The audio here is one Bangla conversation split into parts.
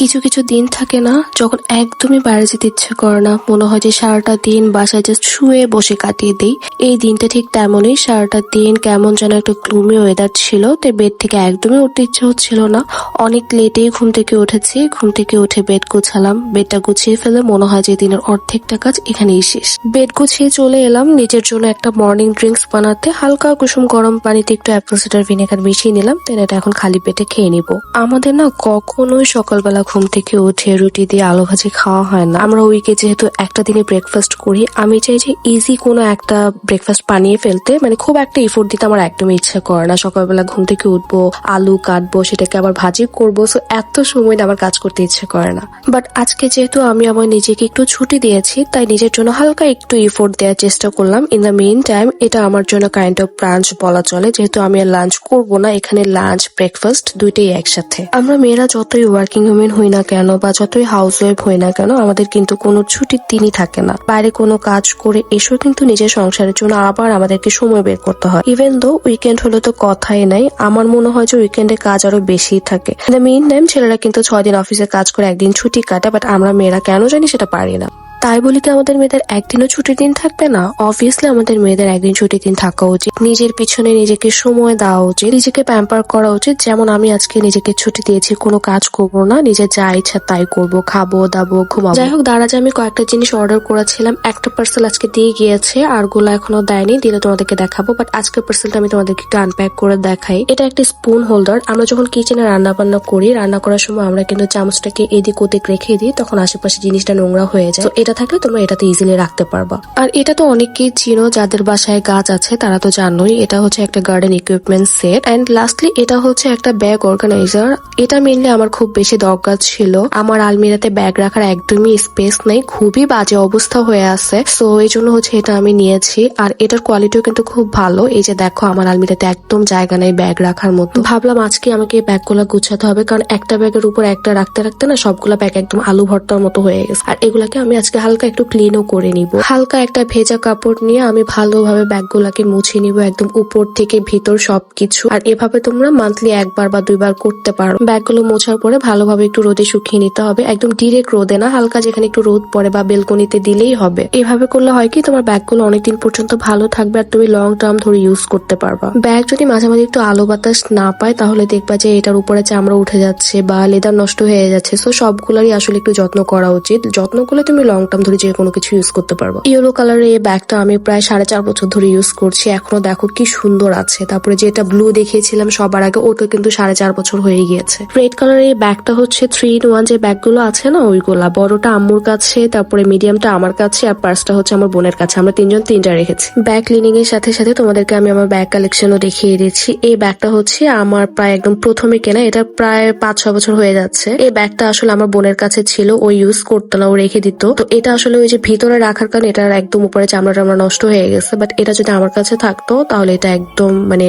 কিছু কিছু দিন থাকে না, যখন একদমই বাইরে যেতে ইচ্ছে করে না। মনে হয় যে সারাটা দিন বাসায় জাস্ট শুয়ে বসে কাটিয়ে দিই। এই দিনটা ঠিক তেমনই, সারাটা দিন কেমন যেন একটা গ্লুমি ওয়েদার ছিল, তো বেড থেকে একদমই উঠতে ইচ্ছে হচ্ছিল না। অনেক লেটেই ঘুম থেকে উঠেছি, ঘুম থেকে উঠে বেড গুছালাম। বেডটা গুছিয়ে ফেলে মনে হয় যে দিনের অর্ধেকটা কাজ এখানেই শেষ। বেড গুছিয়ে চলে এলাম, নিজের জন্য একটা মর্নিং ড্রিঙ্কস বানাতে। হালকা কুসুম গরম পানিতে একটু অ্যাপেল সিডার ভিনেগার মিশিয়ে নিলাম দেন এটা এখন খালি পেটে খেয়ে নিব। আমাদের না কখনোই সকালবেলা ঘুম থেকে উঠে রুটি দিয়ে আলু ভাজি খাওয়া হয় না। আমরা উইকে যেহেতু একটা দিনে ব্রেকফাস্ট করি, আমি চাই যে ইজি কোনো একটা ব্রেকফাস্ট বানিয়ে ফেলতে মানে খুব একটা ইফোর্ট দিতে আমার একদমই ইচ্ছা করে না। সকালবেলা ঘুম থেকে উঠবো, আলু কাটবো, সেটাকে আবার ভাজি করব সো এত সময় আমার কাজ করতে ইচ্ছে করে না। বাট আজকে যেহেতু আমি আমার নিজেকে একটু ছুটি দিয়েছি, তাই নিজের জন্য হালকা একটু ইফোর্ট দেওয়ার চেষ্টা করলাম। ইন দ্য মেইন টাইম এটা আমার জন্য কাইন্ড অফ ব্রাঞ্চ বলা চলে, যেহেতু আমি লাঞ্চ করব না, এখানে লাঞ্চ ব্রেকফাস্ট দুইটাই একসাথে। আমরা মেয়েরা যতই ওয়ার্কিং উমেন হই না কেন বা যতই হাউস ওয়াইফ হই না কেন, আমাদের কিন্তু কোনো ছুটির দিনই থাকে না। বাইরে কোনো কাজ করে এসেও কিন্তু নিজের সংসারের জন্য আবার আমাদেরকে সময় বের করতে হয়। ইভেন দো উইকেন্ড হলে তো কথাই নাই, আমার মনে হয় যে উইকেন্ডে কাজ আরও বেশি থাকে। মেইন টাইম ছেলেরা কিন্তু ছয় দিন অফিসে কাজ করে একদিন ছুটি কাটে বাট আমরা মেয়েরা কেন জানি সেটা পারি না। তাই বলি কি আমাদের মেয়েদের একদিনও ছুটির দিন থাকবে না? অবভিয়াসলি আমাদের মেয়েদের একদিন ছুটির দিন থাকা উচিত। নিজের পিছনে নিজেকে সময় দেওয়া উচিত। নিজেকে প্যাম্পার করা উচিত। যেমন আমি আজকে নিজেকে ছুটি দিয়েছি, কোনো কাজ করব না। নিজের যা ইচ্ছা তাই করব। খাব, দাবো, ঘুমাবো। যাই হোক দাঁড়া যে আমি কয়েকটা জিনিস অর্ডার করেছিলাম। একটা পার্সেল আজকে দিয়ে গিয়েছে, আরগুলো এখনও দেয়নি। দিলে তোমাদেরকে দেখাবো বাট আজকের পার্সেলটা আমি তোমাদেরকে একটু আনপ্যাক করে দেখাই। এটা একটা স্পুন হোল্ডার আমরা যখন কিচেনে রান্না বান্না করি, রান্না করার সময় আমরা কিন্তু চামচটাকে এদিক ওদিক রেখে দিই, তখন আশেপাশে জিনিসটা নোংরা হয়ে যায়। এটা থাকলে তোমরা এটাতে ইজিলি রাখতে পারবা। আর এটা তো অনেকেই চিনো, যাদের বাসায় গাছ আছে, তারা তো জানোই, এটা হচ্ছে একটা garden equipment set and lastly এটা হচ্ছে একটা ব্যাগ অর্গানাইজার এটা মেনলি আমার খুব বেশি দরকার ছিল। আমার আলমিরাতে ব্যাগ রাখার একদমই স্পেস নেই। খুবই বাজে অবস্থা হয়ে আছে। সো এই জন্য হচ্ছে এটা আমি নিয়েছি। আর এটার কোয়ালিটিও কিন্তু খুব ভালো। এই যে দেখো, আমার আলমিরাতে একদম জায়গা নেই ব্যাগ রাখার মতো। ভাবলাম আজকে আমাকে এই ব্যাগগুলো গুছাতে হবে। কারণ একটা ব্যাগের উপর একটা রাখতে রাখতে না, সবগুলো ব্যাগ একদম আলু ভর্তার মতো হয়ে গেছে। আর এগুলাকে আমি আজকে হালকা একটু ক্লিনও করে নিব। হালকা একটা ভেজা কাপড় নিয়ে আমি ভালোভাবে ব্যাগগুলাকে মুছে নিব একদম উপর থেকে ভিতর সবকিছু। আর এভাবে তোমরা মান্থলি একবার বা দুইবার করতে পারো। ব্যাগগুলো মোছার পরে ভালোভাবে একটু রোদে শুকিয়ে নিতে হবে। একদম ডিরেক্ট রোদে না, হালকা যেখানে একটু রোদ পড়ে বা বেলকনিতে দিলেই হবে। এভাবে করলে হয় কি, তোমার ব্যাগগুলো অনেকদিন পর্যন্ত ভালো থাকবে আর তুমি লং টার্ম ধরে ইউজ করতে পারবা। ব্যাগ যদি মাঝে মাঝে একটু আলো বাতাস না পায়, তাহলে দেখবা যে এটার উপরে চামড়া উঠে যাচ্ছে বা লেদার নষ্ট হয়ে যাচ্ছে। সো সবগুলোরই আসলে একটু যত্ন করা উচিত। যত্ন করলে তুমি লং টার্ম ধরে যে কোনো কিছু ইউজ করতে পারব। ইয়েলো কালারের এই ব্যাগটা আমি প্রায় সাড়ে চার বছর ধরে ইউজ করছি। এখনও দেখো কি সুন্দর আছে। তারপরে যেটা ব্লু দেখিয়েছিলাম সবার আগে, ওটা কিন্তু সাড়ে চার বছর হয়ে গিয়েছে। রেড কালারের এই ব্যাগটা হচ্ছে থ্রি ইন ওয়ান যে ব্যাগগুলো আছে না, ওইগুলা। বড়টা আম্মুর কাছে, তারপরে মিডিয়ামটা আমার কাছে, আর পার্সটা হচ্ছে আমার বোনের কাছে। আমরা তিনজন তিনটা রেখেছি। ব্যাগ ক্লিনিং এর সাথে সাথে তোমাদেরকে আমি আমার ব্যাগ কালেকশনও দেখিয়ে দিচ্ছি। এই ব্যাগটা হচ্ছে আমার প্রায় একদম প্রথমে কেনা, এটা প্রায় পাঁচ ছ বছর হয়ে যাচ্ছে। এই ব্যাগটা আসলে আমার বোনের কাছে ছিল, ও ইউজ করতো না, ও রেখে দিত। তো এটা আসলে ওই যে ভিতরে রাখার কারণে এটার একদম উপরে চামড়া টামড়া নষ্ট হয়ে গেছে বাট এটা যদি আমার কাছে থাকতো তাহলে এটা একদম মানে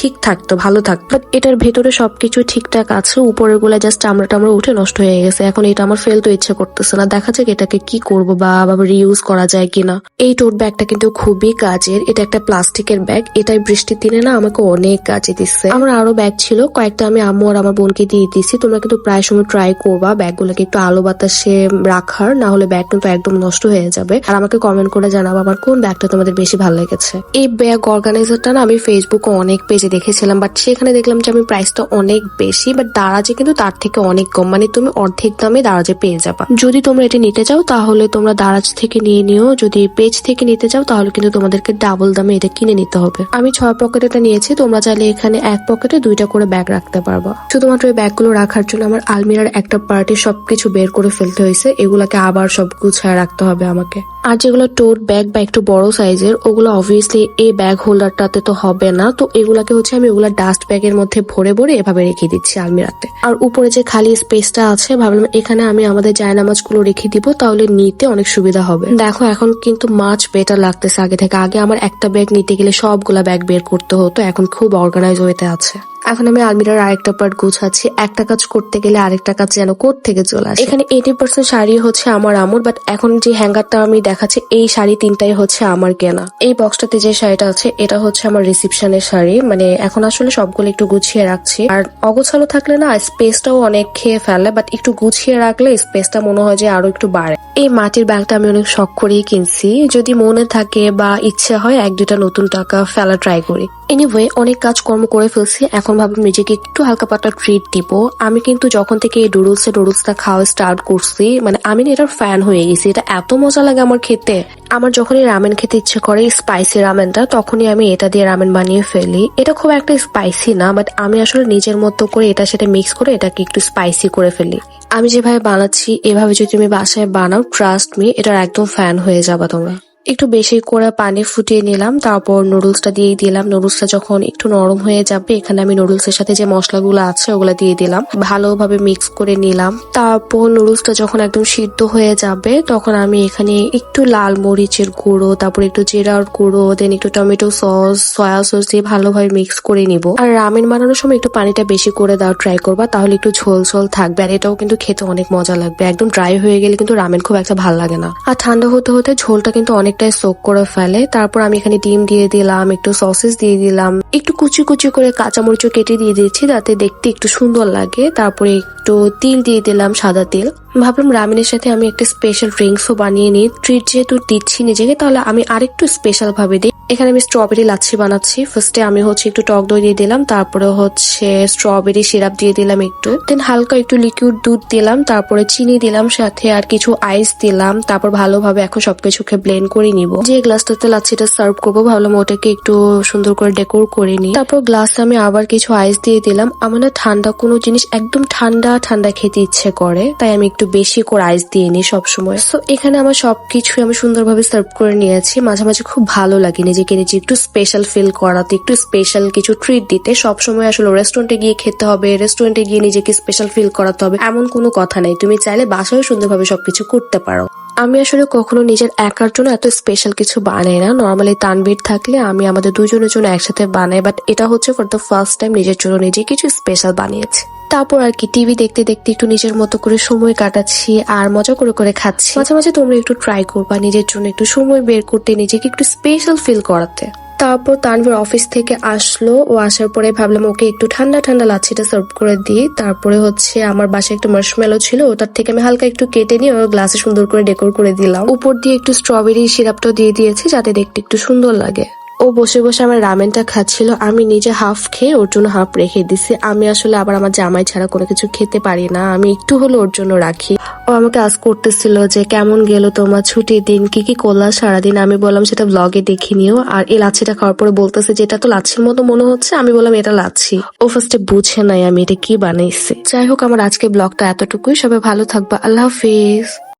ঠিক থাকতো, ভালো থাকতো। এটার ভেতরে সবকিছু ঠিকঠাক আছে উপরেরগুলা জাস্ট চামড়া টামড়া উঠে নষ্ট হয়ে গেছে। এখন এটা আমার ফেলতে ইচ্ছে করতেছে না। দেখা যাক এটাকে কি করব বা আবার রিউজ করা যায় কিনা। এই টোট ব্যাগটা কিন্তু খুবই কাজের। এটা একটা প্লাস্টিকের ব্যাগ এটাই বৃষ্টির দিনে না আমাকে অনেক কাজে দিচ্ছে। আমার আরও ব্যাগ ছিল। কয়েকটা আমি আম্মু আর আমার বোনকে দিয়ে দিছি। তোমরা কিন্তু প্রায় সময় ট্রাই করবা ব্যাগগুলোকে একটু আলো বাতাসে রাখার, না হলে ব্যাগ কিন্তু একদম নষ্ট হয়ে যাবে। আর আমাকে কমেন্ট করে জানাব আমার কোন ব্যাগটা তোমাদের বেশি ভালো লেগেছে। এই ব্যাগ অর্গানাইজারটা না আমি ফেসবুকে অনেক পেজে দেখেছিলাম বাট সেখানে দেখলাম যে আমি প্রাইসটা অনেক বেশি বাট দারাজে কিন্তু তার থেকে অনেক কম। মানে তুমি অর্ধেক দামে দারাজে পেয়ে যাবা। যদি তোমরা এটা নিতে চাও, তাহলে তোমরা দারাজ থেকে নিয়ে নিও। যদি পেজ থেকে নিতে চাও, তাহলে কিন্তু তোমাদেরকে ডাবল দামে এটা কিনে নিতে হবে। আমি ছয় পকেট এটা নিয়েছি, তোমরা চাইলে এখানে এক পকেটে দুইটা করে ব্যাগ রাখতে পারবা। শুধুমাত্র এই ব্যাগগুলো রাখার জন্য আমার আলমিরার একটা পার্টি সবকিছু বের করে ফেলতে হয়েছে। এগুলাকে আবার সব গুছায় রাখতে হবে আমাকে। আর যেগুলো টোট ব্যাগ বা একটু বড় সাইজের ওগুলো অবভিয়াসলি এই ব্যাগ হোল্ডারটাতে তো হবে না। তো এগুলাকে হচ্ছে আমি ওগুলা ডাস্ট ব্যাগের মধ্যে ভরে ভরে এভাবে রেখে দিচ্ছি আলমিরাতে। আর উপরে যে খালি স্পেসটা আছে, ভাবলাম এখানে আমি আমাদের জায়নামাজগুলো রেখে দিব, তাহলে নিতে অনেক সুবিধা হবে। দেখো, এখন কিন্তু মাছ বেটার লাগতেছে আগে থেকে। আগে আমার একটা ব্যাগ নিতে গেলে সবগুলা ব্যাগ বের করতে হতো, এখন খুব অর্গানাইজ হইতে আছে। এখন আমি আলমিরার আরেকটা পার্ট গুছাচ্ছি। একটা কাজ করতে গেলে আরেকটা কাজ যেন থেকে চলে আসে। এখানে এইটি পার্সেন্ট শাড়ি হচ্ছে আমার আমর বাট এখন যে হ্যাঙ্গারটা আমি দেখাচ্ছি, এই শাড়ি তিনটাই হচ্ছে আমার কেনা। এই বক্সটাতে যে শাড়িটা আছে, এটা হচ্ছে আমার রিসিপশনের শাড়ি। মানে এখন আসলে সবগুলো একটু গুছিয়ে রাখছি। আর অগোছালো থাকলে না স্পেসটাও অনেক খেয়ে ফেলে বাট একটু গুছিয়ে রাখলে স্পেসটা মনে হয় যে আরও একটু বাড়ে। এই মাটির ব্যাগটা আমি অনেক শখ করেই কিনছি। যদি মনে থাকে বা ইচ্ছে হয়, এক দুটা নতুন টাকা ফেলা ট্রাই করি। এনিওয়ে অনেক কাজকর্ম করে ফেলছি। এখন ভাবলাম নিজেকে একটু হালকা পাতলা ট্রিট দিব। আমি কিন্তু যখন থেকে এই ডুডলস ডুডলসটা খাওয়া স্টার্ট করছি মানে আমি এটার ফ্যান হয়ে গেছি। এটা এত মজা লাগে আমার খেতে। আমার যখনই রামেন খেতে ইচ্ছে করে স্পাইসি রামেনটা তখনই আমি এটা দিয়ে রামেন বানিয়ে ফেলি। এটা খুব একটা স্পাইসি না বাট আমি আসলে নিজের মতো করে এটা সেটা মিক্স করে এটাকে একটু স্পাইসি করে ফেলি। আমি যেভাবে বানাচ্ছি, এভাবে যদি তুমি বাসায় বানাও ট্রাস্ট মি এটার একদম ফ্যান হয়ে যাবা তোমরা। একটু বেশি করে পানি ফুটিয়ে নিলাম, তারপর নুডলসটা দিয়ে দিলাম। নুডলসটা যখন একটু নরম হয়ে যাবে, এখানে আমি নুডলসের সাথে যে মশলাগুলো আছে, ওগুলো দিয়ে দিলাম। ভালোভাবে মিক্স করে নিলাম। তারপর নুডলসটা যখন একদম সিদ্ধ হয়ে যাবে, তখন আমি এখানে একটু লাল মরিচের গুঁড়ো, তারপর একটু জিরার গুঁড়ো দেন একটু টমেটো সস সয়া সস দিয়ে ভালোভাবে মিক্স করে নিব। আর রামেন বানানোর সময় একটু পানিটা বেশি করে দাও ট্রাই করবা, তাহলে একটু ঝোল ঝোল থাকবে। আর এটাও কিন্তু খেতে অনেক মজা লাগবে। একদম ড্রাই হয়ে গেলে কিন্তু রামেন খুব একটা ভালো লাগে না। আর ঠান্ডা হতে হতে ঝোলটা কিন্তু অনেকটাই সোক করে ফেলে। তারপর আমি এখানে ডিম দিয়ে দিলাম, একটু সসেস দিয়ে দিলাম। একটু কুচি কুচি করে কাঁচামরিচও কেটে দিয়ে দিয়েছি যাতে দেখতে একটু সুন্দর লাগে। তারপরে একটু তিল দিয়ে দিলাম, সাদা তিল। ভাবলাম রামেনের সাথে আমি একটা স্পেশাল ড্রিঙ্কসও বানিয়ে নিই। ট্রিট যেহেতু দিচ্ছি নিজেকে, তাহলে আমি আরেকটু স্পেশাল ভাবে দিই। এখানে আমি স্ট্রবেরি লাচ্ছি বানাচ্ছি। ফার্স্টে আমি হচ্ছে একটু টক দই দিয়ে দিলাম, তারপরে হচ্ছে স্ট্রবেরি সিরাপ দিয়ে দিলাম একটু। দেন হালকা একটু লিকুইড দুধ দিলাম, তারপরে চিনি দিলাম, সাথে আর কিছু আইস দিলাম, তারপর ভালোভাবে এখন সবকিছুকে ব্লেন্ড করে নিব। যে গ্লাসটাতে লাচ্ছিটা সার্ভ করব, ভাবলাম ওটাকে একটু সুন্দর করে ডেকোর করে নিই। তারপর গ্লাসে আমি আবার কিছু আইস দিয়ে দিলাম। আমার না ঠান্ডা কোনো জিনিস একদম ঠান্ডা ঠান্ডা খেতে ইচ্ছে করে, তাই আমি একটু বেশি করে আইস দিয়ে নিই সবসময়। তো এখানে আমার সবকিছু আমি সুন্দরভাবে সার্ভ করে নিয়েছি। মাঝে মাঝে খুব ভালো লাগে নিজেকে নিজে একটু স্পেশাল ফিল করাতে, একটু স্পেশাল কিছু ট্রিট দিতে। সবসময় আসলে রেস্টুরেন্টে গিয়ে খেতে হবে রেস্টুরেন্টে গিয়ে নিজেকে স্পেশাল ফিল করাতে হবে, এমন কোনো কথা নেই। তুমি চাইলে বাসায় সুন্দরভাবে সবকিছু করতে পারো। আমি আসলে কখনো নিজের একার জন্য এত স্পেশাল কিছু বানাই না। নর্মালি তানবির থাকলে আমি আমাদের দুজনের জন্য একসাথে বানাই বাট এটা হচ্ছে ফর দ্য ফার্স্ট টাইম নিজের জন্য নিজে কিছু স্পেশাল বানিয়েছি। তারপর আর কি টিভি দেখতে দেখতে একটু নিজের মতো করে সময় কাটাচ্ছি আর মজা করে করে খাচ্ছি। মাঝে মাঝে তোমরা একটু ট্রাই করবা নিজের জন্য একটু সময় বের করতে, নিজেকে একটু স্পেশাল ফিল করাতে। তারপর তানভীর অফিস থেকে আসলো, ও আসার পরে ভাবলাম, ওকে একটু ঠান্ডা ঠান্ডা লাচ্ছিটা সার্ভ করে দিই। তারপরে হচ্ছে আমার বাসায় একটু মার্শমেলো ছিল, ওটার থেকে আমি হালকা একটু কেটে নিয়ে ওর গ্লাসে সুন্দর করে ডেকোর করে দিলাম। উপর দিয়ে একটু স্ট্রবেরি সিরাপটাও দিয়ে দিয়েছি, যাতে দেখতে একটু সুন্দর লাগে। ও বসে বসে আমার রামেনটা খাচ্ছিল, আমি নিজে হাফ খেয়ে ওর জন্য হাফ রেখে দিছি। আমি আসলে আবার আমার জামাই ছাড়া কোনো কিছু খেতে পারি না, আমি একটু হলো ওর জন্য রাখি। ও আমাকে আজ করতেছিল যে, কেমন গেল তোমার ছুটির দিন? কি কি করলা সারাদিন? আমি বললাম, সেটা ব্লগে দেখে নিও। আর এই লাচ্ছিটা খাওয়ার পরে বলতেছে যে, এটা তো লাচ্ছির মতো মনে হচ্ছে। আমি বললাম, এটা লাচ্ছি। ও ফার্স্টে বুঝে নাই আমি এটা কি বানাইছি। যাই হোক, আমার আজকে ব্লগটা এতটুকুই। সবাই ভালো থাকবা। আল্লাহ হাফিজ।